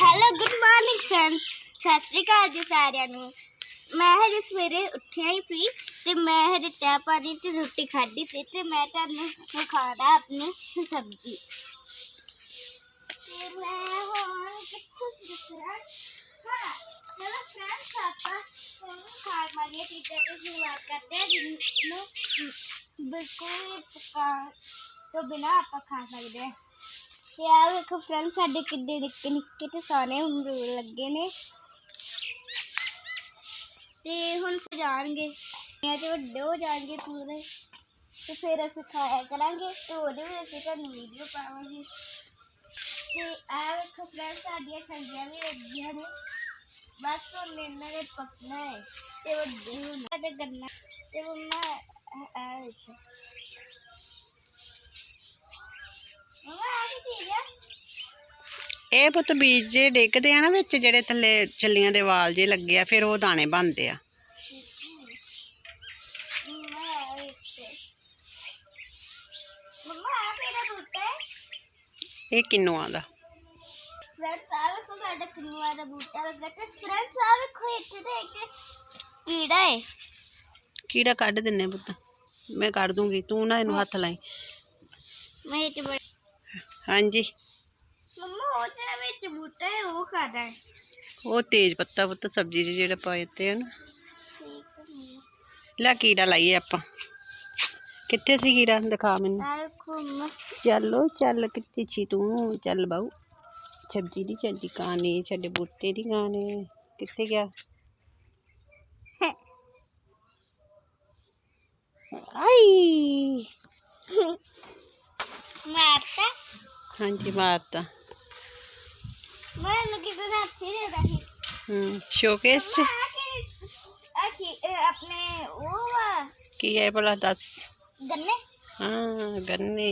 Hello good morning friends ਸਤਿ ਸ਼੍ਰੀ ਅਕਾਲ ਜੀ ਸਾਰਿਆਂ ਨੂੰ। ਮੈਂ ਹਜੇ ਸਵੇਰੇ ਉੱਠਿਆ ਹੀ ਸੀ ਤੇ ਮੈਂ ਹਜੇ ਚਾਹ ਪਾਣੀ ਤੇ ਰੋਟੀ ਖਾਧੀ ਸੀ ਤੇ ਮੈਂ ਤੁਹਾਨੂੰ ਵਿਖਾਣਾ ਆਪਣੀ ਸਬਜ਼ੀ। ਤੇ ਮੈਂ ਹੁਣ ਕਿੱਥੋਂ ਦਿਖਣਾ ਹਾਂ, ਚਲੋ ਫਰੈਂਡਸ ਆਪਾਂ ਹੁਣ ਖਾਣ ਵਾਲੀਆਂ ਚੀਜ਼ਾਂ ਤੋਂ ਸ਼ੁਰੂਆਤ ਕਰਦੇ ਹਾਂ ਜਿਹਨੂੰ ਬਿਲਕੁਲ ਪਕਾ ਤੋਂ ਬਿਨਾ ਆਪਾਂ ਖਾ ਸਕਦੇ ਹਾਂ। ਤੇ ਆ ਵੇਖੋ ਫਰੈਂਡ ਸਾਡੇ ਕਿੱਡੇ ਨਿੱਕੇ ਨਿੱਕੇ ਤੇ ਸਾਰੇ ਅਮਰੂਦ ਲੱਗੇ ਨੇ। ਤੇ ਹੁਣ ਸਜਾਣਗੇ। ਇਹ ਤੇ ਵੱਡੇ ਹੋ ਜਾਣਗੇ ਪੂਰੇ। ਤੇ ਫਿਰ ਅਸੀਂ ਖਾਇਆ ਕਰਾਂਗੇ ਤੇ ਉਹਦੇ ਵਿੱਚ ਅਸੀਂ ਤੁਹਾਨੂੰ ਵੀਡੀਓ ਪਾਵਾਂਗੇ। ਤੇ ਆ ਵੇਖੋ ਫਰੈਂਡ ਸਾਡੀਆਂ ਠੰਡੀਆਂ ਵੀ ਲੱਗੀਆਂ ਨੇ। ਬਸ ਹੁਣ ਇਹਨਾਂ ਨੇ ਪੱਕਣਾ ਹੈ ਤੇ ਵੱਡੇ ਹੋਣਾ। ਤੇ ਗੰਨਾ ਤੇ ਮੰਮਾ ਆ ਵੇਖੋ। ਇਹ ਪੁੱਤ ਬੀਜ ਜੇ ਡਿੱਗਦੇ ਆ ਨਾ ਵਿੱਚ, ਜਿਹੜੇ ਥੱਲੇ ਛੱਲੀਆਂ ਦੇ ਵਾਲ ਜੇ ਲੱਗੇ ਆ, ਫਿਰ ਉਹ ਦਾਣੇ ਬਣਦੇ ਆ। ਇਹ ਕਿੰਨੂਆਂ ਦਾ? ਫਰੈਂਡਸ ਆ ਵੇਖੋ ਸਾਡਾ ਕਿੰਨੂਆਂ ਦਾ ਬੂਟਾ ਲੱਗਾ ਤੇ ਫਰੈਂਡਸ ਆ ਵੇਖੋ ਇੱਥੇ ਤੇ ਇੱਕ ਕੀੜਾ ਹੈ ਕੀੜਾ ਕੱਢ ਦਿੰਨੇ ਪੁੱਤ। ਮੈਂ ਕੱਢ ਦੂੰਗੀ, ਤੂੰ ਨਾ ਇਹਨੂੰ ਹੱਥ ਲਾਈ। ਮੈਂ ਇਹ ਚ ਬੜ ਹਾਂਜੀ ਮੰਮਾ ਉਹ ਜਿਹੜਾ ਵਿੱਚ ਬੂਟਾ ਹੈ ਉਹ ਖਾਦਾ ਹੈ ਉਹ ਤੇਜ ਪੱਤਾ ਪੁੱਤ ਸਬਜ਼ੀ 'ਚ ਜਿਹੜਾ ਪਾਏ ਤੇ ਆ ਨਾ ਠੀਕ ਹੈ ਮੰਮਾ ਲੈ ਕੀੜਾ ਲਾਈਏ ਆਪਾਂ ਕਿੱਥੇ ਸੀ ਕੀੜਾ ਦਿਖਾ ਮੈਨੂੰ ਆ ਵੇਖੋ ਮੰਮਾ ਚੱਲੋ ਚੱਲ ਕਿੱਥੇ ਛੀ ਤੂੰ ਚੱਲ ਬਾਊ ਸਬਜ਼ੀ ਦੀ ਚੱਲੀ ਕਾਨੇ ਸਾਡੇ ਬੂਟੇ ਦੀ ਕਾਨੇ ਕਿੱਥੇ ਗਿਆ ਆਈ ਮਾਰਤਾ ਹਾਂਜੀ ਮਾਰਤਾ ਮੈਂ ਕਿਤੇ ਹੱਥੀ ਦੇ ਰਹੀ ਹੂੰ ਸ਼ੋਕੇਸ ਚ? ਆ ਕਿ ਆ ਕੀ ਇਹ ਆਪਣੇ ਉਹ ਕੀ ਹੈ ਭਲਾ ਦੱਸ। ਗੰਨੇ? ਹਾਂ ਗੰਨੇ।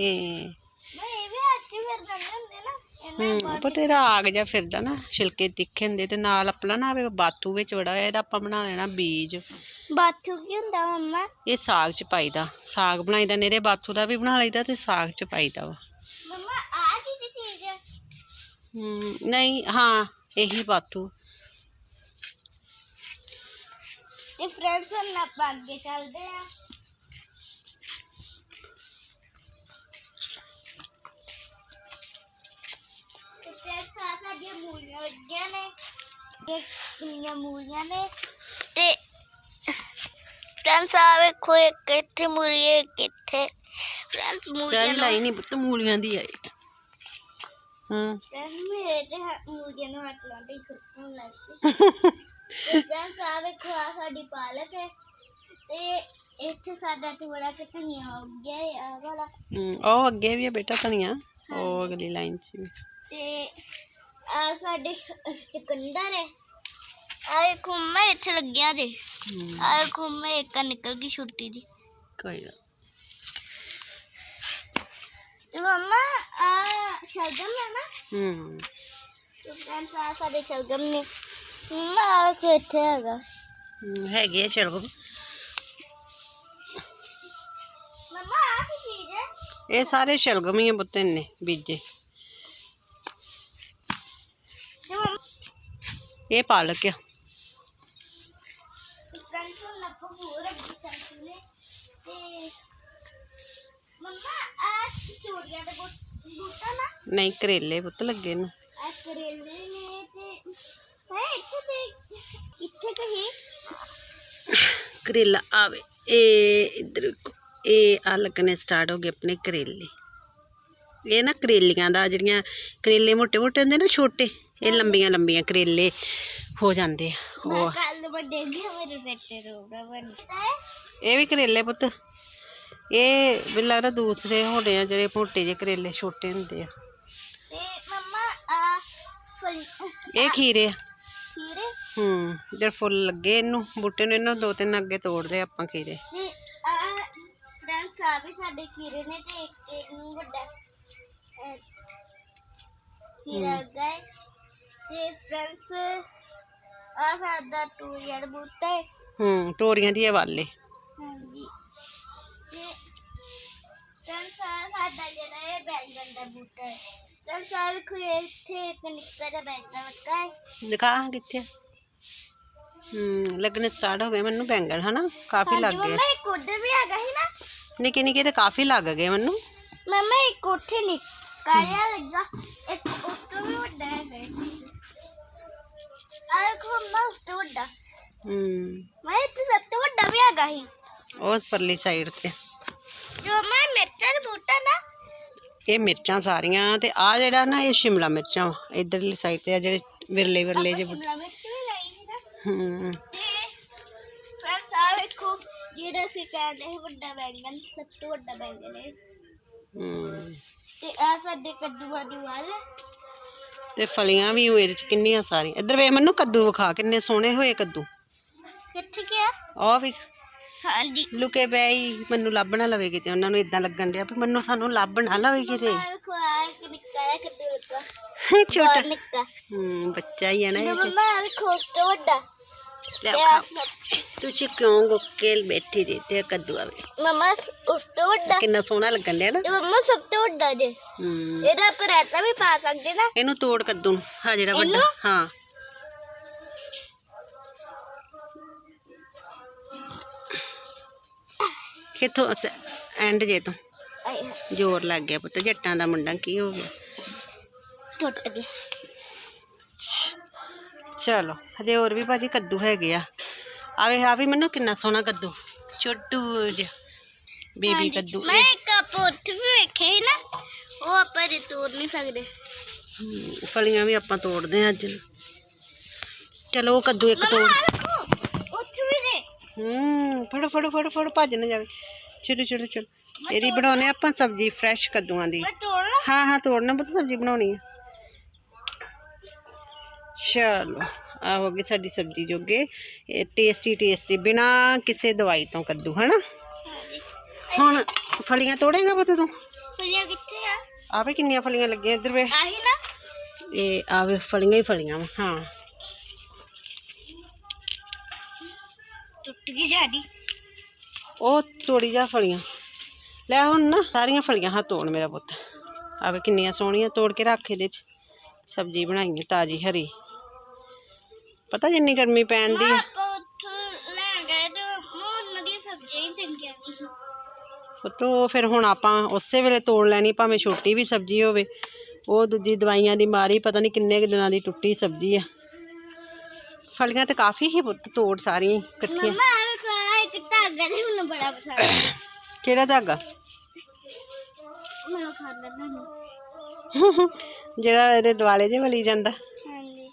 ਮੈਂ ਇਹ ਵੀ ਹੱਥ ਹੀ ਫਿਰ ਗੰਨੇ ਹੁੰਦੇ ਨਾ ਇਹਨਾਂ ਹੂੰ ਪਤਾ ਇਹਦਾ ਆਗ ਜਾ ਫਿਰਦਾ ਨਾ ਛਿਲਕੇ ਤਿੱਖੇ ਹੁੰਦੇ ਤੇ ਨਾਲ ਆਪਣਾ ਨਾ ਆਵੇ ਬਾਤੂ ਵਿੱਚ ਹੋਇਆ, ਇਹਦਾ ਆਪਾਂ ਬਣਾ ਲੈਣਾ ਬੀਜ। ਬਾਥੂ ਕੀ ਹੁੰਦਾ ਮੰਮਾ? ਇਹ ਸਾਗ ਚ ਪਾਈਦਾ ਸਾਗ ਬਣਾਈਦਾ ਨੇਰੇ ਬਾਥੂ ਦਾ ਵੀ ਬਣਾ ਲਈਦਾ ਤੇ ਸਾਗ ਚ ਪਾਈਦਾ ਵਾ। ਮੰਮਾ ਆ ਕੀ ਦੀ ਚੀਜ਼? ਹੈ ਹੂੰ ਨਹੀਂ ਹਾਂ ਇਹੀ ਇਹ ਫਰੈਂਡਸ ਹੁਣ ਆਪਾਂ ਅੱਗੇ ਚੱਲਦੇ ਆ। ਤੇ ਫਰੈਂਡਸ ਆ ਸਾਡੀਆਂ ਮੂਲੀਆਂ ਲੱਗੀਆਂ ਨੇ। ਇਹ ਕਿੰਨੀਆਂ ਮੂਲੀਆਂ ਨੇ। ਤੇ ਫਰੈਂਡਸ ਆ ਵੇਖੋ ਇੱਕ ਇੱਥੇ ਮੂਲੀ ਹੈ, ਇੱਕ ਇੱਥੇ ਫਰੈਂਡਸ ਮੂਲੀਆਂ ਚੱਲ ਨੂੰ ਲਾਈ ਨਹੀਂ ਪੁੱਤ ਮੂਲੀਆਂ ਦੀ ਆਈ ਹੂੰ ਫਰੈਂਡਸ ਮੇਰੇ ਤੇ ਹੱਥ- ਮੂਲੀਆਂ ਨੂੰ ਹੱਥ ਲਾਉਂਦੇ ਹੀ ਖੁਰਕਣ ਲੱਗ ਪਈ ਤੇ ਫਰੈਂਡਸ ਆ ਵੇਖੋ ਆ ਸਾਡੀ ਪਾਲਕ ਹੈ ਤੇ ਇੱਥੇ ਸਾਡਾ ਥੋੜਾ ਕਿ ਧਨੀਆ ਹੋ ਗਿਆ ਹੈ ਆਹ ਵਾਲਾ ਹੂੰ, ਉਹ ਅੱਗੇ ਵੀ ਆ ਬੇਟਾ ਧਨੀਆ ਉਹ ਅਗਲੀ ਲਾਈਨ 'ਚ ਵੀ ਤੇ ਆ ਸਾਡੇ ਚੁਕੰਦਰ ਹੈ ਆ ਖੁੰਮੇ ਇੱਥੇ ਲੱਗਿਆ ਜੇ ਹੂੰ, ਆ ਖੁੰਮੇ ਇੱਕ ਨਿਕਲ ਗਈ ਛੁੱਟੀ ਦੀ ਕੋਈ ਨਾ ਸਾਡੇ ਸ਼ਲਗਮ ਨੇ ਹੈਗਾ ਆ ਚਲੋ ਮਮਾ ਆ ਕੀ ਚੀਜ਼ ਹੈ ਇਹ ਸਾਰੇ ਸ਼ਲਗਮ ਹੀ ਆ ਪੁੱਤ ਨੇ ਬੀਜੇ ਇਹ ਪਾਲਕ ਆ ਫਰੈਂਡਸ ਨੂੰ ਲੱਭੋ ਹੋਰ ਅੱਗੇ ਸੰਤੁਲੇ ਤੇ ਮੰਮਾ ਆ ਚੋਰੀਆਂ ਦਾ ਬੂਟ- ਬੂਟਾ ਨਾ ਨਹੀਂ ਕਰੇਲੇ ਪੁੱਤ ਲੱਗੇ ਨੇ। ਕਰੇਲਾ ਆਵੇ ਇਹ ਇਧਰ ਇਹ ਆ ਲੱਗਣੇ ਸਟਾਰਟ ਹੋ ਗਏ ਆਪਣੇ ਕਰੇਲੇ। ਇਹ ਨਾ ਕਰੇਲੀਆਂ ਦਾ ਜਿਹੜੀਆਂ ਕਰੇਲੇ ਮੋਟੇ ਮੋਟੇ ਹੁੰਦੇ ਨਾ ਛੋਟੇ ਇਹ ਲੰਬੀਆਂ-ਲੰਬੀਆਂ ਕਰੇਲੇ ਹੋ ਜਾਂਦੇ ਆ। ਉਹ ਕੱਲ ਵੱਡੇ ਗਿਆ ਮੇਰੇ ਬੇਟੇ ਰੋਗਾ ਵੱਡਾ ਇਹ ਵੀ ਕਰੇਲੇ ਪੁੱਤ। ਇਹ ਮੈਨੂੰ ਲੱਗਦਾ ਦੂਸਰੇ ਹੋਣੇ ਆ ਜਿਹੜੇ ਪੋਟੇ ਜੇ ਕਰੇਲੇ ਛੋਟੇ ਹੁੰਦੇ ਆ। ਇਹ ਖੀਰੇ ਆ। ਖੀਰੇ? ਹੂੰ ਜਦ ਫੁੱਲ ਲੱਗੇ ਇਹਨੂੰ ਬੂਟੇ ਨੂੰ ਇਹਨੂੰ ਦੋ ਤਿੰਨ ਅੱਗੇ ਤੋੜਦੇ ਆਪਾਂ ਖੀਰੇ। ਤੇ ਆ ਫਰੈਂਡਸ ਆ ਵੀ ਸਾਡੇ ਖੀਰੇ ਨੇ ਤੇ ਇੱਕ ਇਹਨੂੰ ਵੱਡਾ ਅਹ, ਖੀਰਾ ਗਏ ਤੇ ਫਰੈਂਡਸ ਆ ਸਾਡਾ ਟੂ ਯਾਰ ਬੂਟਾ ਹੈ ਹੂੰ ਤੋਰੀਆਂ ਦੀ ਵਾਲੇ ਹਾਂਜੀ। ਤੇ ਫਰੈਂਡਸ ਆ ਸਾਡਾ ਜਿਹੜਾ ਇਹ ਬੈਂਗਣ ਦਾ ਬੂਟਾ ਹੈ ਤਾਂ ਸਾਰੇ ਕੋਈ ਇੱਥੇ ਇੱਕ ਨਿੱਕਾ ਜਿਹਾ ਬੈਠਾ ਲੱਗਾ ਹੈ ਦਿਖਾ ਕਿੱਥੇ ਹੂੰ ਲੱਗਣੇ ਸਟਾਰਟ ਹੋ ਗਏ ਮੈਨੂੰ ਬੈਂਗਣ ਹਨਾ ਕਾਫੀ ਲੱਗ ਗਏ ਮੰਮਾ ਇੱਕ ਉੱਧਰ ਵੀ ਹੈਗਾ ਸੀ ਨਾ ਨਿੱਕੇ ਨਿੱਕੇ ਤੇ ਕਾਫੀ ਲੱਗ ਗਏ ਮੈਨੂੰ ਮੰਮਾ ਇੱਕ ਉੱਥੇ ਨਿੱਕਾ ਜਿਹਾ ਲੱਗਾ ਇੱਕ ਉਸ ਤੋਂ ਵੀ ਵੱਡਾ ਹੈਗਾ ਆ ਦੇਖੋ ਮੰਮਾ ਉਸ ਤੋਂ ਵੱਡਾ ਹੂੰ ਮੈਂ ਇੱਥੇ ਸਭ ਤੋਂ ਵੱਡਾ ਵੀ ਹੈਗਾ ਸੀ ਉਸ ਪਰਲੀ ਸਾਈਡ ਤੇ ਜੋ ਮੈਂ ਮਿਰਚਾਂ ਦਾ ਬੂਟਾ ਨਾ ਇਹ ਮਿਰਚਾਂ ਸਾਰੀਆਂ ਤੇ ਆ ਜਿਹੜਾ ਨਾ ਇਹ ਸ਼ਿਮਲਾ ਮਿਰਚਾਂ ਇਧਰਲੀ ਸਾਈਡ ਤੇ ਆ ਜਿਹੜੇ ਵਿਰਲੇ ਵਿਰਲੇ ਨਾ ਹੂੰ। ਤੇ ਫਰੈਂਡਸ ਆ ਵੇਖੋ ਜਿਹੜਾ ਅਸੀਂ ਕਹਿੰਦੇ ਸੀ ਵੱਡਾ ਬੈਂਗਣ ਸਭ ਤੋਂ ਵੱਡਾ ਬੈਂਗਣ ਹੈ ਹੂੰ। ਤੇ ਆ ਸਾਡੇ ਕੱਦੂਆਂ ਦੀ ਵੱਲ। ਤੇ ਫਲੀਆਂ ਵੀ ਇਹਦੇ ਚ ਕਿੰਨੀਆਂ ਸਾਰੀਆਂ। ਇੱਧਰ ਵੇ ਮੈਨੂੰ ਕੱਦੂ ਵਿਖਾ ਕਿੰਨੇ ਸੋਹਣੇ ਹੋਏ ਕੱਦੂ। ਕਿੱਥੇ ਗਿਆ? ਆ ਵੀ ਹਾਂਜੀ। ਲੁਕੇ ਪਏ ਮੈਨੂੰ ਲੱਭ ਨਾ ਲਵੇ ਕਿਤੇ ਉਹਨਾਂ ਨੂੰ ਇਦਾਂ ਲੱਗਣ ਡਿਆ ਵੀ ਮੈਨੂੰ ਸਾਨੂੰ ਲੱਭ ਨਾ ਲਵੇ ਕਿਤੇ। ਛੋਟਾ। ਹੂੰ ਬੱਚਾ ਹੀ ਆ ਨਾ ਤੇ। ਇਹ ਮੰਮਾ ਤੋਂ ਵੱਡਾ। ਲੈ। ਸਭ- ਤੁਸੀਂ ਕਿਉਂ ਗੁੱਕੇ ਬੈਠੀ ਰਹੀ ਤੇ ਕੱਦੂ ਆਵੇ? ਮੰਮਾ ਉਸ ਤੋਂ ਵੱਡਾ। ਕਿੰਨਾ ਸੋਹਣਾ ਲੱਗਣ ਡਿਆ ਨਾ। ਤੇ ਮੰਮਾ ਸਭ ਤੋਂ ਵੱਡਾ ਜੇ। ਹੂੰ। ਇਹਦਾ ਆਪਾਂ ਰਾਇਤਾ ਵੀ ਪਾ ਸਕਦੇ ਨਾ। ਇਹਨੂੰ ਤੋੜ ਕੱਦੂ ਨੂੰ। ਹਾਂ ਜਿਹੜਾ ਵੱਡਾ। ਇਹਨੂੰ? ਹਾਂ। ਕਿਥੋਂ ਐਂਡ ਜੇ ਤੋਂ? ਆਏ ਹਾਏ, ਜ਼ੋਰ ਲੱਗ ਗਿਆ ਪੁੱਤ ਜੱਟਾਂ ਦਾ ਮੁੰਡਾ ਕੀ ਹੋ ਗਿਆ? ਟੁੱਟ ਗਿਆ। ਚਲੋ ਹਜੇ ਹੋਰ ਵੀ ਭਾਜੀ ਕੱਦੂ ਹੈਗੇ ਆ। ਆਵੇ ਆ ਵੀ ਮੈਨੂੰ ਕਿੰਨਾ ਸੋਹਣਾ ਕੱਦੂ ਛੋਟੂ ਜਿਹਾ ਬੇਬੀ ਹਾਂਜੀ, ਕੱਦੂ। ਮੈਂ ਇੱਕ ਆਪਾਂ ਉੱਥੇ ਵੀ ਵੇਖੇ ਸੀ ਨਾ ਉਹ ਆਪਾਂ ਜੇ ਤੋੜ ਨਹੀਂ ਸਕਦੇ। ਹਮ, ਫਲੀਆਂ ਵੀ ਆਪਾਂ ਤੋੜਦੇ ਆ ਅੱਜ। ਚਲੋ ਉਹ ਕੱਦੂ ਇੱਕ ਤੋੜ। ਆ ਵੇਖੋ ਉੱਥੇ ਵੀ ਨੇ ਹੂੰ ਫੜੋ ਫੜੋ ਫੜੋ ਫੜੋ ਭੱਜ ਨਾ ਜਾਵੇ। ਚਲੋ ਚਲੋ ਚਲੋ ਇਹਦੀ ਬਣਾਉਨੇ ਆਪਾਂ ਸਬਜ਼ੀ ਫਰੈਸ਼ ਕੱਦੂਆਂ ਦੀ। ਹਾਂ ਹਾਂ ਤੋੜਨਾ ਪੁੱਤ ਸਬਜ਼ੀ ਬਣਾਉਣੀ ਹੈ ਚਲੋ ਆ ਹੋ ਗਈ ਸਾਡੀ ਸਬਜ਼ੀ ਜੋਗੇ। ਇਹ ਟੇਸਟੀ ਟੇਸਟੀ ਬਿਨਾ ਕਿਸੇ ਦਵਾਈ ਤੋਂ ਕੱਦੂ ਹਨਾ? ਹੁਣ ਫਲੀਆਂ ਤੋੜੇਗਾ ਪੁੱਤ ਤੂੰ? ਫਲੀਆਂ ਕਿੱਥੇ ਆ? ਆਵੇ ਕਿੰਨੀਆਂ ਫਲੀਆਂ ਲੱਗੀਆਂ ਇੱਧਰ ਵੇ। ਆਹੀ ਨਾ। ਇਹ ਆਵੇ ਫਲੀਆਂ ਹੀ ਫਲੀਆਂ ਹਾਂ। ਟੁੱਟ ਗਈ ਸਾਡੀ। ਉਹ ਤੋੜੀ ਜਾ ਫਲੀਆਂ। ਲੈ ਹੁਣ ਨਾ ਸਾਰੀਆਂ ਫਲੀਆਂ ਹਾਂ ਤੋੜ ਮੇਰਾ ਪੁੱਤ। ਆਵੇ ਕਿੰਨੀਆਂ ਸੋਹਣੀਆਂ ਤੋੜ ਕੇ ਰੱਖ ਇਹਦੇ ਚ। ਸਬਜ਼ੀ ਬਣਾਈ ਤਾਜੀ ਹਰੀ। ਪਤਾ ਜਿੰਨੀ ਗਰਮੀ ਪੈਣ ਦੀ ਆ? ਆਪਾਂ ਉੱਥੋਂ ਲੈ ਗਏ ਤੇ ਮੋਨ ਨਦੀ ਸਬਜ਼ੀਆਂ ਹੀ ਉਹ ਫਿਰ ਹੁਣ ਆਪਾਂ ਉਸੇ ਵੇਲੇ ਤੋੜ ਲੈਣੀ ਭਾਵੇਂ ਛੋਟੀ ਵੀ ਸਬਜ਼ੀ ਹੋਵੇ। ਉਹ ਦੂਜੀ ਦਵਾਈਆਂ ਦੀ ਮਾਰੀ ਪਤਾ ਨਹੀਂ ਕਿੰਨੇ ਦਿਨਾਂ ਦੀ ਟੁੱਟੀ ਸਬਜ਼ੀ ਆ। ਫਲੀਆਂ ਤੇ ਕਾਫੀ ਹੀ ਪੁੱਤ ਤੋੜ ਸਾਰੀਆਂ ਹੀ ਇਕੱਠੀਆਂ। ਮੰਮਾ ਆ ਵੇਖੋ ਆਹ ਇੱਕ ਧਾਗਾ ਜਿਹਾ ਮੈਨੂੰ ਬੜਾ ਪਸੰਦ। ਹੈ ਕਿਹੜਾ ਧਾਗਾ? ਜਿਹੜਾ ਇਹਦੇ ਦੁਆਲੇ ਜੇ ਵਲੀ ਜਾਂਦਾ। ਹਾਂਜੀ।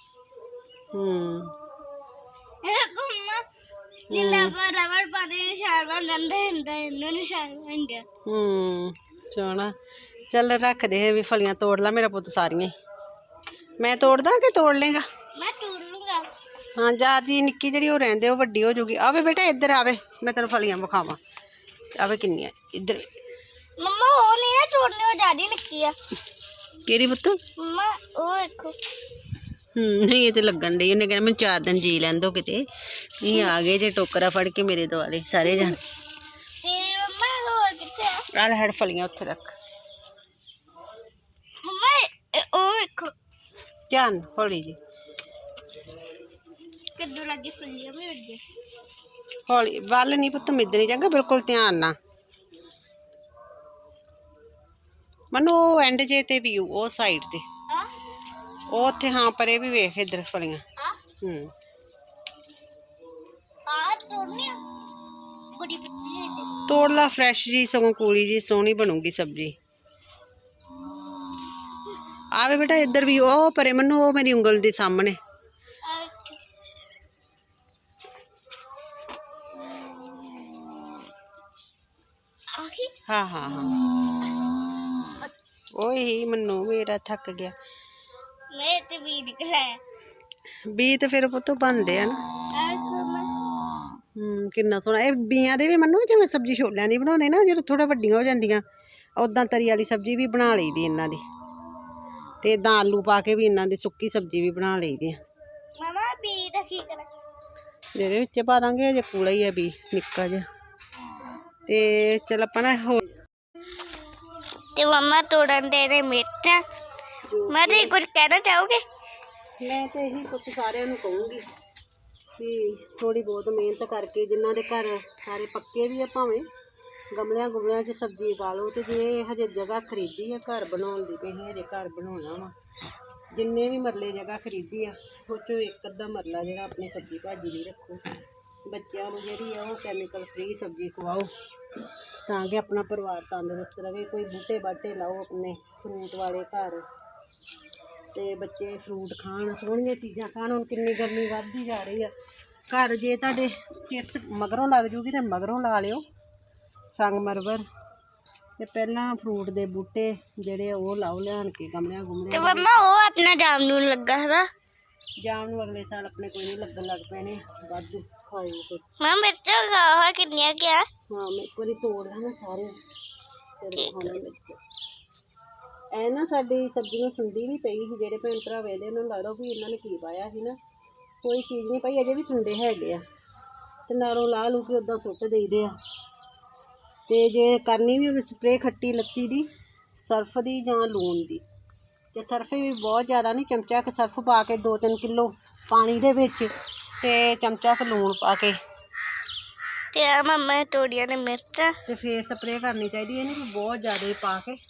ਹੂੰ। ਇਹ ਗੁੰਮਾ ਨੀਲਾ ਪਰ ਰਬੜ ਪਾਣੇ ਨਿਸ਼ਾਨ ਬਣ ਜਾਂਦਾ ਹੁੰਦਾ ਇਹਨਾਂ ਨਿਸ਼ਾਨ ਬਣ ਗਿਆ ਹੂੰ ਸੋਹਣਾ। ਚੱਲ ਰੱਖ ਦੇ ਵੀ ਫਲੀਆਂ ਤੋੜ ਲਾ ਮੇਰਾ ਪੁੱਤ ਸਾਰੀਆਂ ਹੀ। ਮੈਂ ਤੋੜਦਾ ਕਿ ਤੋੜ ਲੇਗਾ ਮੈਂ ਤੋੜ ਲੂੰਗਾ ਹਾਂ ਜਿਆਦੀ ਨਿੱਕੀ ਜਿਹੜੀ ਉਹ ਰਹਿੰਦੇ ਉਹ ਵੱਡੀ ਹੋ ਜੂਗੀ। ਆਵੇ ਬੇਟਾ ਇੱਧਰ ਆਵੇ ਮੈਂ ਤੈਨੂੰ ਫਲੀਆਂ ਵਿਖਾਵਾਂ। ਆਵੇ ਕਿੰਨੀਆਂ ਇੱਧਰ। ਮੰਮਾ ਉਹ ਨਹੀਂ ਨਾ ਤੋੜਨੇ ਉਹ ਜਿਆਦੀ ਨਿੱਕੀ ਆ। ਕਿਹੜੀ ਪੁੱਤ? ਮੰਮਾ ਉਹ ਦੇਖੋ ਹੂੰ ਨਹੀਂ ਇਹ ਤੇ ਲੱਗਣ ਡਈ ਉਹਨੇ ਕਹਿੰਦਾ ਮੈਨੂੰ ਚਾਰ ਦਿਨ ਜੀ ਲੈਣ ਦੋ ਕਿਤੇ। ਇਹ ਆ ਗਏ ਜੇ ਟੋਕਰਾ ਫੜ ਕੇ ਮੇਰੇ ਦੁਆਲੇ ਸਾਰੇ ਜਾਣ। ਤੇ ਮੰਮਾ ਹੋਰ ਕਿੱਥੇ ਆ? ਨਾਲ ਹੜ ਫਲੀਆਂ ਉੱਥੇ ਰੱਖ। ਮੰਮਾ ਇਹ- ਉਹ ਵੇਖੋ। ਧਿਆਨ ਹੌਲੀ ਜੀ। ਕੱਦੂ ਲੱਗੇ ਫੁੱਲੀਆਂ ਵੀ ਵੱਡੀਆਂ ਹੌਲੀ ਵੱਲ ਨਹੀਂ ਪੁੱਤ ਮਿੱਧਣੀ ਚੰਗਾ ਬਿਲਕੁਲ ਧਿਆਨ ਨਾਲ। ਮਨੋ ਐਂਡ ਜੇ ਤੇ ਵੀ ਉਹ ਸਾਈਡ ਤੇ। ਆ ਉਹ ਉੱਥੇ ਹਾਂ ਪਰੇ ਵੀ ਵੇਖ ਇੱਧਰ ਫਲੀਆਂ ਆ ਹੂੰ। ਆ ਤੋੜਨੀ ਆ? ਬੜੀ ਪਤਲੀ ਹੈ ਤੇ। ਤੋੜ ਲਾ ਫਰੈਸ਼ ਜੀ ਸਗੋਂ ਕੂਲੀ ਜੀ ਸੋਹਣੀ ਬਣੂਗੀ ਸਬਜ਼ੀ। ਆਵੇ ਬੇਟਾ ਇੱਧਰ ਵੀ ਉਹ ਪਰੇ ਮੈਨੂੰ ਉਹ ਮੇਰੀ ਉਂਗਲ ਦੇ ਸਾਹਮਣੇ। ਹਾਂ ਹਾਂ ਹਾਂ। ਓਏ ਮੈਨੂੰ ਮੇਰਾ ਥੱਕ ਗਿਆ। ਮੈਂ ਤੇ ਵੀ ਨਿਕਲਿਆ ਬੀ ਤੇ ਫਿਰ ਪੁੱਤੋਂ ਬਣਦੇ ਆ ਨਾ। ਹੂੰ ਕਿੰਨਾ ਸੋਹਣਾ। ਇਹ ਬੀਆਂ ਦੇ ਵੀ ਮੰਨੋ ਜਿਵੇਂ ਸਬਜ਼ੀ ਛੋਲਿਆਂ ਦੀ ਬਣਾਉਂਦੇ ਨਾ ਜਦੋਂ ਥੋੜਾ ਵੱਡੀਆਂ ਹੋ ਜਾਂਦੀਆਂ ਉਦਾਂ ਤਰੀ ਵਾਲੀ ਸਬਜ਼ੀ ਵੀ ਬਣਾ ਲਈਦੀ ਇਹਨਾਂ ਦੀ। ਤੇ ਇਦਾਂ ਆਲੂ ਪਾ ਕੇ ਵੀ ਇਹਨਾਂ ਦੀ ਸੁੱਕੀ ਸਬਜ਼ੀ ਵੀ ਬਣਾ ਲਈਦੀ ਆ। ਮਮਾ ਵੀ ਦਾ ਕੀ ਕਰਾਂ? ਜਿਹਦੇ ਵਿੱਚ ਪਾ ਦਾਂਗੇ ਜੇ ਕੂੜਾ ਹੀ ਆ ਵੀ ਨਿੱਕਾ ਜਿਹਾ। ਤੇ ਚਲ ਆਪਾਂ ਨਾ ਹੋ ਤੇ ਮਮਾ ਤੋੜਨ ਦੇ ਨੇ ਮਿਰਚਾਂ। ਜੋ ਮੈਂ ਤੇ ਕੁਝ ਕਹਿਣਾ ਚਾਹੋਗੇ? ਮੈਂ ਤੇ ਇਹੀ ਪੁੱਤ ਸਾਰਿਆਂ ਨੂੰ ਕਹੂੰਗੀ ਕਿ ਥੋੜੀ ਬਹੁਤ ਮਿਹਨਤ ਕਰਕੇ ਜਿਨ੍ਹਾਂ ਦੇ ਘਰ ਸਾਰੇ ਪੱਕੇ ਵੀ ਆ ਭਾਵੇਂ ਗਮਲਿਆਂ ਗੁਮਲਿਆਂ 'ਚ ਸਬਜ਼ੀ ਉਗਾ ਲਓ ਤੇ ਜੇ ਹਜੇ ਜਗ੍ਹਾ ਖਰੀਦੀ ਆ ਘਰ ਬਣਾਉਣ ਦੀ ਤੇ ਅਸੀਂ ਹਜੇ ਘਰ ਬਣਾਉਣਾ ਵਾ। ਜਿੰਨੇ ਵੀ ਮਰਲੇ ਜਗ੍ਹਾ ਖਰੀਦੀ ਆ ਉਹ 'ਚੋਂ ਇੱਕ ਅੱਧਾ ਮਰਲਾ ਜਿਹੜਾ ਆਪਣੀ ਸਬਜ਼ੀ ਭਾਜੀ ਲਈ ਰੱਖੋ। ਬੱਚਿਆਂ ਨੂੰ ਜਿਹੜੀ ਆ ਉਹ ਕੈਮੀਕਲ ਫ੍ਰੀ ਸਬਜ਼ੀ ਖਵਾਓ ਤਾਂ ਕਿ ਆਪਣਾ ਪਰਿਵਾਰ ਤੰਦਰੁਸਤ ਰਵੇ ਕੋਈ ਬੂਟੇ ਬਾਟੇ ਲਾਓ ਆਪਣੇ ਫਰੂਟ ਵਾਲੇ ਘਰ ਤੇ ਬੱਚੇ ਫਰੂਟ ਖਾਣ ਸੋਹਣੀਆਂ ਚੀਜ਼ਾਂ ਖਾਣ। ਹੁਣ ਕਿੰਨੀ ਗਰਮੀ ਵੱਧਦੀ ਜਾ ਰਹੀ ਆ। ਘਰ ਜੇ ਤੁਹਾਡੇ ਚਿਰਸ ਮਗਰੋਂ ਲੱਗ ਜੂਗੀ ਤੇ ਮਗਰੋਂ ਲਾ ਲਿਓ ਸੰਗਮਰਮਰ ਤੇ ਪਹਿਲਾਂ ਫਰੂਟ ਦੇ ਬੂਟੇ ਜਿਹੜੇ ਉਹ ਲਾਓ ਲਿਆਣ ਕੇ ਗਮਲਿਆਂ ਤੇ ਗੁਮਲਿਆਂ ਮੰਮਾ ਉਹ ਆਪਣਾ ਜਾਮ ਨੂੰ ਲੱਗਾ ਹੈ ਜਾਮ ਨੂੰ ਅਗਲੇ ਸਾਲ ਆਪਣੇ ਕੋਈ ਨਹੀਂ ਲੱਗਣ ਲੱਗ ਪੈਣੇ ਵਾਧੂ। ਖਾਇਓ ਫਿਰ। ਮੈਂ ਮਿਰਚਾਂ ਕਿੰਨੀਆਂ ਗਿਆ ਹਾਂ ਮੈਂ ਇੱਕ ਵਾਰੀ ਤੋੜ ਲੈਣਾ ਸਾਰੇ। ਫਿਰ ਖਾਣੇ ਵਿੱਚ ਐ ਨਾ ਸਾਡੀ ਸਬਜ਼ੀ ਨੂੰ ਸੁੰਡੀ ਵੀ ਪਈ ਸੀ ਜਿਹੜੇ ਭੈਣ ਭਰਾ ਵੇਦੇ ਉਹਨਾਂ ਨੂੰ ਲੱਗਦਾ ਵੀ ਇਹਨਾਂ ਨੇ ਕੀ ਪਾਇਆ ਸੀ ਨਾ। ਕੋਈ ਚੀਜ਼ ਨਹੀਂ ਪਈ ਅਜੇ ਵੀ ਸੁੰਡੇ ਹੈਗੇ ਆ। ਤੇ ਨਾਲੋਂ ਲਾ ਲੂ ਕੇ ਉਦਾਂ ਸੁੱਟ ਦੇਈਦੇ ਆ। ਤੇ ਜੇ ਕਰਨੀ ਵੀ ਹੋਵੇ ਸਪਰੇਅ ਖੱਟੀ ਲੱਸੀ ਦੀ ਸਰਫ ਦੀ ਜਾਂ ਲੂਣ ਦੀ। ਤੇ ਸਰਫ ਵੀ ਬਹੁਤ ਜ਼ਿਆਦਾ ਨਹੀਂ ਚਮਚਾ ਕੁ ਸਰਫ ਪਾ ਕੇ 2-3 ਕਿਲੋ ਪਾਣੀ ਦੇ ਵਿੱਚ ਤੇ ਚਮਚਾ ਕੁ ਲੂਣ ਪਾ ਕੇ। ਤੇ ਆ ਮੰਮਾ ਤੋੜੀਆਂ ਨੇ ਮਿਰਚਾਂ। ਤੇ ਫੇਰ ਸਪਰੇਅ ਕਰਨੀ ਚਾਹੀਦੀ ਹੈ ਨਹੀਂ ਕਿ ਬਹੁਤ ਜ਼ਿਆਦਾ ਪਾ ਕੇ। ਤੇ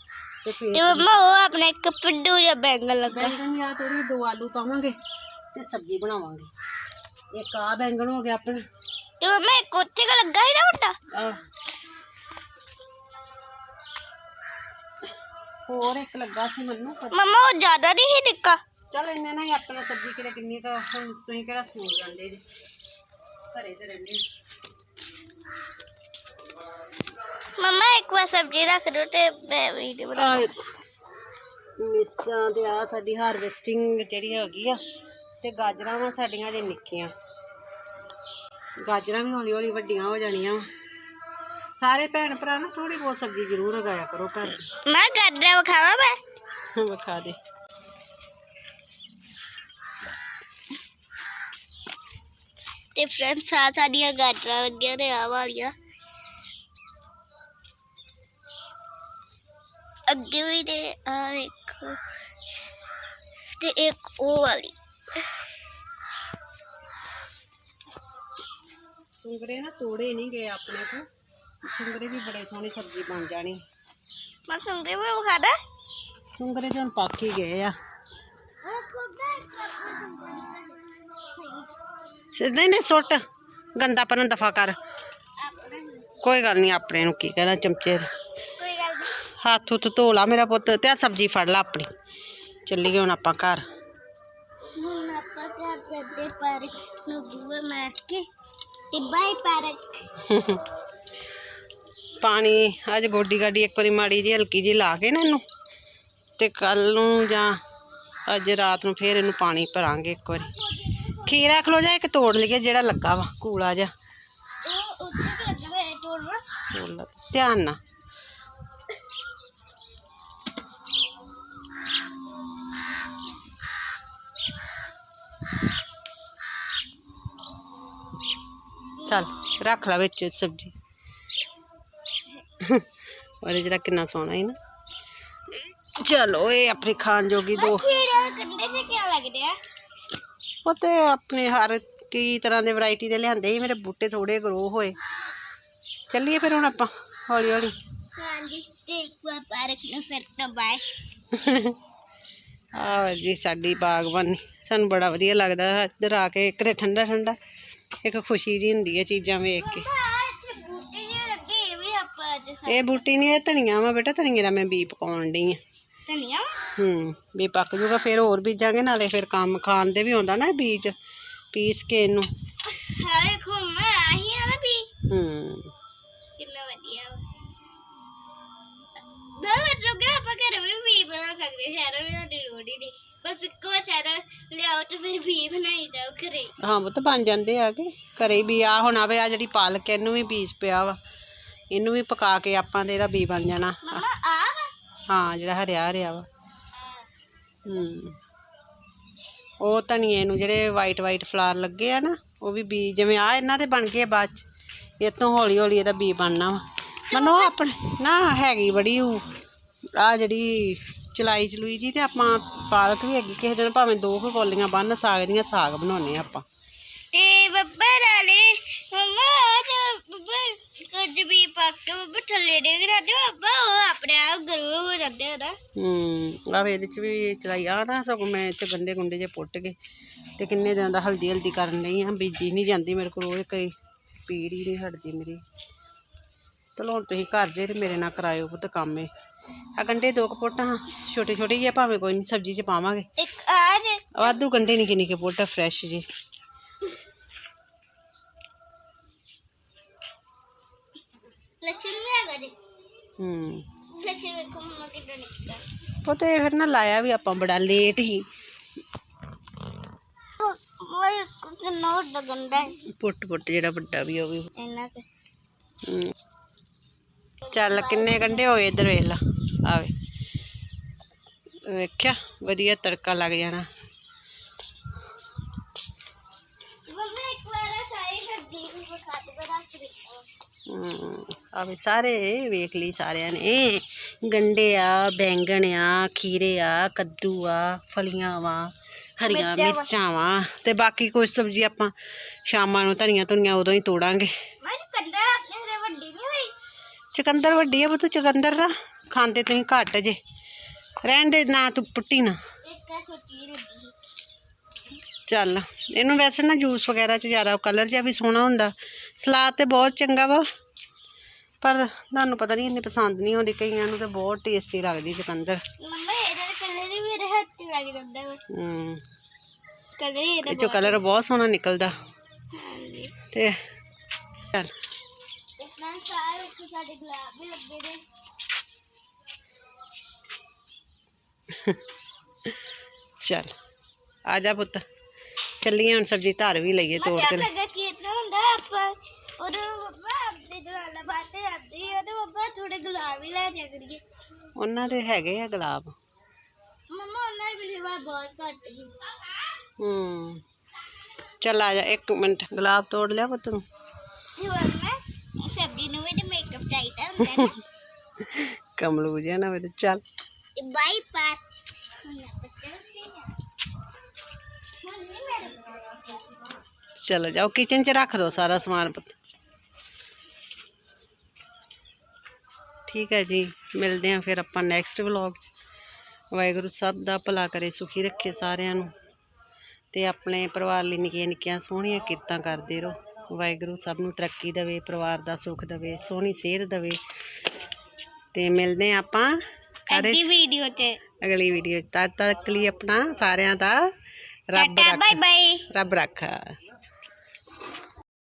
ਤੇ ਫੇਰ ਮੰਮਾ ਉਹ ਆਪਣਾ ਇੱਕ ਪਿੱਡੂ ਜਿਹਾ ਬੈਂਗਣ ਲੱਗਾ। ਬੈਂਗਣ ਵੀ ਆ ਥੋੜੀ ਦੋ ਆਲੂ ਪਾਵਾਂਗੇ ਤੇ ਸਬਜ਼ੀ ਬਣਾਵਾਂਗੇ। ਇੱਕ ਆ ਬੈਂਗਣ ਹੋ ਗਿਆ ਆਪਣਾ। ਤੇ ਮੰਮਾ ਇੱਕ ਉੱਥੇ ਕੁ ਲੱਗਾ ਹੀ ਨਾ ਵੱਡਾ ਆਹ। ਹੋਰ ਇੱਕ ਲੱਗਾ ਸੀ ਮੈਨੂੰ। ਪਰ ਮੰਮਾ ਉਹ ਜ਼ਿਆਦਾ ਨਹੀਂ ਸੀ ਨਿੱਕਾ? ਚੱਲ ਇੰਨੇ ਨਾਲ ਹੀ ਆਪਣਾ ਸਬਜ਼ੀ ਕਿਹੜੇ ਕਿੰਨੀ ਕੁ ਹੁਣ ਤੁਸੀਂ ਕਿਹੜਾ ਸਕੂਲ ਜਾਂਦੇ ਜੀ? ਘਰੇ ਤੇ ਰਹਿੰਦੇ ਮੰਮਾ ਇੱਕ ਵਾਰ ਸਬਜ਼ੀ ਰੱਖ ਦੋ ਤੇ ਮੈਂ ਵੀਡੀਓ ਬਣਾ ਆ ਮਿਰਚਾਂ ਤੇ ਆ ਸਾਡੀ ਹਾਰਵੈਸਟਿੰਗ ਜਿਹੜੀ ਹੈਗੀ ਆ ਤੇ ਗਾਜਰਾਂ ਵਾ ਸਾਡੀਆਂ ਜੇ ਨਿੱਕੀਆਂ। ਗਾਜਰਾਂ ਵੀ ਹੌਲੀ ਹੌਲੀ ਵੱਡੀਆਂ ਹੋ ਜਾਣੀਆਂ ਵਾਂ। ਸਾਰੇ ਭੈਣ ਭਰਾ ਨਾ ਥੋੜੀ ਬਹੁਤ ਸਬਜ਼ੀ ਜ਼ਰੂਰ ਉਗਾਇਆ ਕਰੋ ਘਰ। ਦੀ ਮੈਂ ਗਾਜਰਾਂ ਵਿਖਾਵਾਂ ਮੈਂ? ਵਿਖਾ ਦੇ। ਤੇ ਫਰੈਂਡਸ ਆ ਸਾਡੀਆਂ ਗਾਜਰਾਂ ਲੱਗੀਆਂ ਨੇ ਆ ਵਾਲੀਆਂ। ਅੱਗੇ ਵੀ ਨੇ ਆ ਵੇਖੋ ਤੇ ਇੱਕ ਉਹ ਵਾਲੀ। ਸੁੰਗਰੇ ਨਾ ਤੋੜੇ ਨਹੀਂ ਗਏ ਆਪਣੇ ਤੋਂ। ਸੁੰਗਰੇ ਵੀ ਬੜੇ ਸੋਹਣੀ ਸਬਜ਼ੀ ਬਣ ਜਾਣੀ। ਮੈਂ ਸੁਣਦੇ ਹੋਏ ਵਿਖਾਦਾ ਸੁੰਗਰੇ ਤੇ ਪੱਕ ਹੀ ਗਏ ਆ। ਸਿੱਧਾ ਹੀ ਨੇ ਸੁੱਟ। ਗੰਦਾ ਪਨ ਦਫਾ ਕਰ। ਕੋਈ ਗੱਲ ਨਹੀਂ ਆਪਣੇ ਨੂੰ ਕੀ ਕਹਿਣਾ ਚਮਚੇ ਦੇ। ਕੋਈ ਗੱਲ ਨਹੀਂ। ਹੱਥ ਹੁੱਥ ਧੋ ਲਾ ਮੇਰਾ ਪੁੱਤ ਤੇ ਆ ਸਬਜ਼ੀ ਫੜ ਲਾ ਆਪਣੀ। ਚੱਲੀਏ ਹੁਣ ਆਪਾਂ ਘਰ। ਹੁਣ ਆਪਾਂ ਘਰ ਚੱਲਦੇ ਪਾਰਕ ਨੂੰ ਬੂਹੇ ਮਾਰ ਕੇ ਤੇ ਬਾਈ ਪਾਰਕ। ਪਾਣੀ ਅੱਜ ਗੋਡੀ ਗਾਡੀ ਇੱਕ ਵਾਰੀ ਮਾੜੀ ਜੀ ਹਲਕੀ ਜੀ ਲਾ ਕੇ ਨਾ ਇਹਨੂੰ ਤੇ ਕੱਲ ਨੂੰ ਜਾਂ ਅੱਜ ਰਾਤ ਨੂੰ ਫੇਰ ਇਹਨੂੰ ਪਾਣੀ ਭਰਾਂਗੇ ਇੱਕ ਵਾਰੀ। ਖੀਰਾ ਖਲੋ ਜਾ, ਇੱਕ ਤੋੜ ਲਈਏ ਜਿਹੜਾ ਲੱਗਾ ਵਾ ਕੂਲਾ ਜਿਹਾ। ਉਹ ਉੱਥੇ ਤੇ ਲੱਗਾ ਹੋਇਆ ਹੈ ਤੋੜਨਾ ਤੋੜ ਲਾ, ਧਿਆਨ ਨਾਲ। ਚੱਲ, ਰੱਖ ਲੈ ਵਿੱਚ ਸਬਜ਼ੀ। ਉਹਦੇ ਜਿਹੜਾ ਕਿੰਨਾ ਸੋਹਣਾ ਹੈ ਨਾ। ਚਲੋ ਇਹ ਆਪਣੀ ਖਾਣ ਜੋਗੀ ਦੋ। ਉਹ ਤੇ ਆਪਣੇ ਹਰ ਕਈ ਤਰ੍ਹਾਂ ਦੇ ਵੈਰਾਈਟੀ ਦੇ ਲਿਆਂਦੇ ਸੀ ਮੇਰੇ ਬੂਟੇ ਥੋੜੇ ਗਰੋ ਹੋਏ। ਚੱਲੀਏ ਫਿਰ ਹੁਣ ਆਪਾਂ ਹੌਲੀ ਹੌਲੀ। ਹਾਂਜੀ ਤੇ ਇੱਕ ਵਾਰ ਪਾਰਕ ਨੂੰ ਫਿਰ ਤੋਂ ਬਾਏ ਆਹ ਜੀ ਸਾਡੀ ਬਾਗਬਾਨੀ। ਸਾਨੂੰ ਬੜਾ ਵਧੀਆ ਲੱਗਦਾ ਇੱਧਰ ਆ ਕੇ ਇੱਕ ਤੇ ਠੰਡਾ ਠੰਡਾ ਇੱਕ ਖੁਸ਼ੀ ਜੀ ਹੁੰਦੀ ਹੈ ਚੀਜ਼ਾਂ ਵੇਖ ਕੇ। ਇਹ ਬੂਟੀ ਨਹੀਂ ਇਹ ਧਨੀਆ ਵਾ ਬੇਟਾ ਧਨੀਏ ਦਾ ਮੈਂ ਬੀ ਪਕਾਉਣ ਡਈ ਆ ਧਨੀਆ ਹੂੰ ਵੀ ਪੱਕ ਜੂਗਾ ਫਿਰ ਹੋਰ ਬੀਜਾਂਗੇ ਨਾਲੇ ਫਿਰ ਕੰਮ ਖਾਣ ਦੇ ਵੀ ਹੁੰਦਾ ਨਾ ਇਹ ਬੀਜ ਪੀਸ ਕੇ ਇਹਨੂੰ। ਹਾਏ ਘੁੰਮਾ ਆਹੀ ਆ ਨਾ ਵੀ ਹੂੰ। ਕਿੰਨਾ ਵਧੀਆ ਨਾ ਮਤਲਬ ਆਪਾਂ ਘਰੇ ਵੀ ਵੀ ਬਣਾ ਸਕਦੇ ਸ਼ਹਿਰਾਂ ਵਿੱਚ ਸਾਡੀ ਲੋੜ ਹੀ ਨਹੀਂ ਬਸ ਇੱਕੋ ਵਾਰ ਸ਼ਹਿਰਾਂ ਲਿਆਓ ਤੇ ਫਿਰ ਵੀ ਬਣਾਈ ਜਾਓ ਘਰੇ। ਹਾਂ ਉਹ ਤਾਂ ਬਣ ਜਾਂਦੇ ਆ ਕੇ। ਘਰੇ ਵੀ ਆ ਹੁਣ ਆਵੇ ਆ ਜਿਹੜੀ ਪਾਲਕ ਇਹਨੂੰ ਵੀ ਬੀਜ ਪਿਆ ਵਾ। ਇਹਨੂੰ ਵੀ ਪਕਾ ਕੇ ਆਪਾਂ ਤੇ ਇਹਦਾ ਬੀ ਬਣ ਜਾਣਾ। ਮਮਾ ਆ ਹਾਂ, ਜਿਹੜਾ ਹਰਿਆ ਹਰਿਆ ਵਾ। ਹੂੰ। ਉਹ ਧਨੀਏ ਨੂੰ ਜਿਹੜੇ ਵਾਈਟ ਵਾਈਟ ਫਲਾਰ ਲੱਗੇ ਆ ਨਾ, ਉਹ ਵੀ ਬੀ, ਜਿਵੇਂ ਆ ਇਹਨਾਂ ਦੇ ਬਣ ਗਏ ਬਾਅਦ ਚ, ਇਹ ਤੋਂ ਹੌਲੀ ਹੌਲੀ ਇਹਦਾ ਬੀ ਬਣਨਾ ਵਾ। ਮਨੋ ਆਪਣੇ, ਨਾ ਹੈਗੀ ਬੜੀ ਆ ਜਿਹੜੀ ਚਲਾਈ ਚਲੂਈ ਜੀ ਤੇ ਆਪਾਂ ਪਾਲਕ ਵੀ ਹੈਗੀ, ਕਿਸੇ ਦਿਨ ਭਾਵੇਂ ਦੋ ਕੁ ਕੌਲੀਆਂ ਬੰਨ ਸਾਗ ਦੀਆਂ ਸਾਗ ਬਣਾਉਣੇ ਆ ਆਪਾਂ। ਤੇ ਬੱਬਾ ਨਾਲੇ ਮਮਾ, ਤੇ ਬੱਬਾ ਕੁਝ ਵੀ ਪੱਕ ਕੇ ਬੱਬਾ ਥੱਲੇ ਡੇਗ ਜਾਂਦੇ ਬੱਬਾ ਉਹ ਆਪਣੇ ਆਪ ਗਰੂ ਹੋ ਜਾਂਦੇ ਆ ਨਾ। ਹੂੰ ਆ ਇਹਦੇ ਚ ਵੀ ਚਲਾਈ ਆ ਨਾ ਸਗੋਂ ਮੈਂ ਚ ਗੰਡੇ ਗੁੰਡੇ ਜੇ ਪੁੱਟ ਕੇ ਤੇ ਕਿੰਨੇ ਦਿਨ ਦਾ ਹਲਦੀ ਹਲਦੀ ਕਰਨ ਲਈ ਆ ਬੀਜੀ ਨਹੀਂ ਜਾਂਦੀ ਮੇਰੇ ਕੋਲ ਉਹ ਕਈ ਪੀੜ ਹੀ ਨਹੀਂ ਹਟਦੀ ਮੇਰੀ। ਚਲੋ ਹੁਣ ਤੁਸੀਂ ਘਰ ਜੇ ਤੇ ਮੇਰੇ ਨਾਲ ਕਰਾਇਓ ਪੁੱਤ ਕੰਮ ਏ ਆ ਗੰਡੇ ਦੋ ਕੁ ਪੁੱਟ ਹਾਂ ਛੋਟੇ ਛੋਟੇ ਜਿਹੇ ਭਾਵੇਂ ਕੋਈ ਨਹੀਂ ਸਬਜ਼ੀ ਚ ਪਾਵਾਂਗੇ। ਇੱਕ ਆ ਜੇ ਵਾਧੂ ਗੰਡੇ ਨਿੱਕੇ ਨਿੱਕੇ ਪੁੱਟ ਫਰੈਸ਼ ਜੇ। ਹੂੰ ਲਸਣ ਵੇਖੋ ਮਮਾ ਕਿੱਦਾਂ ਨਿਕਲਦਾ ਪੁੱਤ ਇਹ ਫਿਰ ਨਾ ਲਾਇਆ ਵੀ ਆਪਾਂ ਬੜਾ ਲੇਟ ਹੀ ਮੋਰ ਕਿੰਨਾ ਵੱਡਾ ਗੰਡਾ ਹੈ ਪੁੱਟ ਪੁੱਟ ਜਿਹੜਾ ਵੱਡਾ ਵੀ ਉਹ ਵੀ ਇੰਨਾ ਕੁ। ਹਮ। ਚੱਲ ਕਿੰਨੇ ਗੰਢੇ ਹੋਏ ਇੱਧਰ ਵੇਖ ਲਾ ਆਵੇ ਵੇਖਿਆ ਵਧੀਆ ਤੜਕਾ ਲੱਗ ਜਾਣਾ ਆਵੇ ਸਾਰੇ ਵੇਖ ਲਈ ਸਾਰਿਆਂ ਨੇ। ਗੰਢੇ ਆ ਬੈਂਗਣ ਆ ਖੀਰੇ ਆ ਕੱਦੂ ਆ ਫਲੀਆਂ ਵਾ ਹਰੀਆਂ ਮਿਰਚਾਂ ਵਾ। ਤੇ ਬਾਕੀ ਕੁਝ ਸਬਜ਼ੀ ਆਪਾਂ ਸ਼ਾਮਾਂ ਨੂੰ ਧਨੀਆਂ ਧੁਨੀਆਂ ਉਦੋਂ ਹੀ ਤੋੜਾਂਗੇ। ਚੁਕੰਦਰ ਵੱਡੀ ਆ ਪੁੱਤ ਚੁਕੰਦਰ ਦਾ ਖਾਂਦੇ ਤੁਸੀਂ ਘੱਟ ਜੇ। ਰਹਿਣ ਦੇ ਨਾ ਤੂੰ ਪੁੱਟੀ ਨਾ। ਇੱਕ ਛੋਟੀ ਚੱਲ ਇਹਨੂੰ ਵੈਸੇ ਨਾ ਜੂਸ ਵਗੈਰਾ ਚ ਜ਼ਿਆਦਾ ਕਲਰ ਜਿਹਾ ਵੀ ਸੋਹਣਾ ਹੁੰਦਾ। ਸਲਾਦ ਤੇ ਬਹੁਤ ਚੰਗਾ ਵਾ। ਪਰ ਤੁਹਾਨੂੰ ਪਤਾ ਨਹੀਂ ਇੰਨੀ ਪਸੰਦ ਨਹੀਂ ਆਉਂਦੀ ਕਈਆਂ ਨੂੰ ਤੇ ਬਹੁਤ ਟੇਸਟੀ ਲੱਗਦੀ ਚੁਕੰਦਰ ਮੰਮਾ ਇਹਦਾ ਕਲਰ ਹੀ ਮੇਰੇ ਹੱਥ ਤੇ ਲੱਗ ਜਾਂਦਾ ਵਾ। ਹੂੰ। ਕਲਰ ਹੀ ਇਹਦਾ ਇਹ ਚੋਂ ਕਲਰ ਬਹੁਤ ਸੋਹਣਾ ਨਿਕਲਦਾ। ਤੇ ਚੱਲ। ਇਤਨਾ ਸਾਰੇ ਉੱਤੇ ਸਾਡੇ ਗੁਲਾਬ ਵੀ ਲੱਗੇ ਨੇ। ਚੱਲ ਆ ਜਾ ਪੁੱਤ। ਚੱਲੀਏ ਹੁਣ ਸਬਜ਼ੀ ਧਰ ਵੀ ਲਈਏ ਤੋੜ ਮੈਂ ਕੇ। ਲੱਗਾ ਕਿ ਇਤਨਾ ਹੁੰਦਾ ਆਪਾਂ ਉਹਦੇ ਬੱਬਾ ਆਪਣੇ ਜਵਾਲਾ ਬਾਤੇ ਆਦੀ ਉਹਦੇ ਬੱਬਾ ਥੋੜੇ ਗੁਲਾਬ ਵੀ ਲੈ ਜਾ ਕਰੀਏ। ਉਹਨਾਂ ਦੇ ਹੈਗੇ ਆ ਗੁਲਾਬ। ਮੰਮਾ ਉਹਨਾਂ ਦੀ ਬਿਲਵਾ ਬਹੁਤ ਘੱਟ ਸੀ। ਹੂੰ। ਚੱਲ ਆ ਜਾ ਇੱਕ ਮਿੰਟ ਗੁਲਾਬ ਤੋੜ ਲਿਆ ਪੁੱਤ ਨੂੰ। ਸਬਜ਼ੀ ਨੂੰ ਵੀ ਮੇਕਅਪ ਚਾਹੀਦਾ ਹੁੰਦਾ ਕਮਲੂ ਜਿਹਾ ਨਾ ਵੇ ਚੱਲ। ਬਾਈ ਪਾਸ ਹੁਣ ਆਪਾਂ ਚੱਲਦੇ ਹਾਂ ਹੁਣ ਨਹੀਂ ਮੇਰੇ ਚਲੋ ਜਾਓ ਕਿਚਨ 'ਚ ਰੱਖ ਦਿਓ ਸਾਰਾ ਸਮਾਨ ਠੀਕ ਹੈ ਜੀ ਮਿਲਦੇ ਹਾਂ ਫਿਰ ਆਪਾਂ ਨੈਕਸਟ ਵਲੌਗ 'ਚ। ਵਾਹਿਗੁਰੂ ਸਭ ਦਾ ਭਲਾ ਕਰੇ ਸੁਖੀ ਰੱਖੇ ਸਾਰਿਆਂ ਨੂੰ। ਤੇ ਆਪਣੇ ਪਰਿਵਾਰ ਲਈ ਨਿੱਕੀਆਂ ਨਿੱਕੀਆਂ ਸੋਹਣੀਆਂ ਕਿਰਤਾਂ ਕਰਦੇ ਰਹੋ। ਵਾਹਿਗੁਰੂ ਸਭ ਨੂੰ ਤਰੱਕੀ ਦੇਵੇ ਪਰਿਵਾਰ ਦਾ ਸੁੱਖ ਦੇਵੇ ਸੋਹਣੀ ਸਿਹਤ ਦੇਵੇ। ਤੇ ਮਿਲਦੇ ਆਪਾਂ ਅਗਲੀ ਵੀਡੀਓ ਚ। ਅਗਲੀ ਵੀਡੀਓ ਤਦ ਤੱਕ ਲਈ ਆਪਣਾ ਸਾਰਿਆਂ ਦਾ ਰੱਬ ਟਾਟਾ ਬਾਏ ਰੱਖ। ਬਾਏ ਰੱਬ ਰੱਖਾ।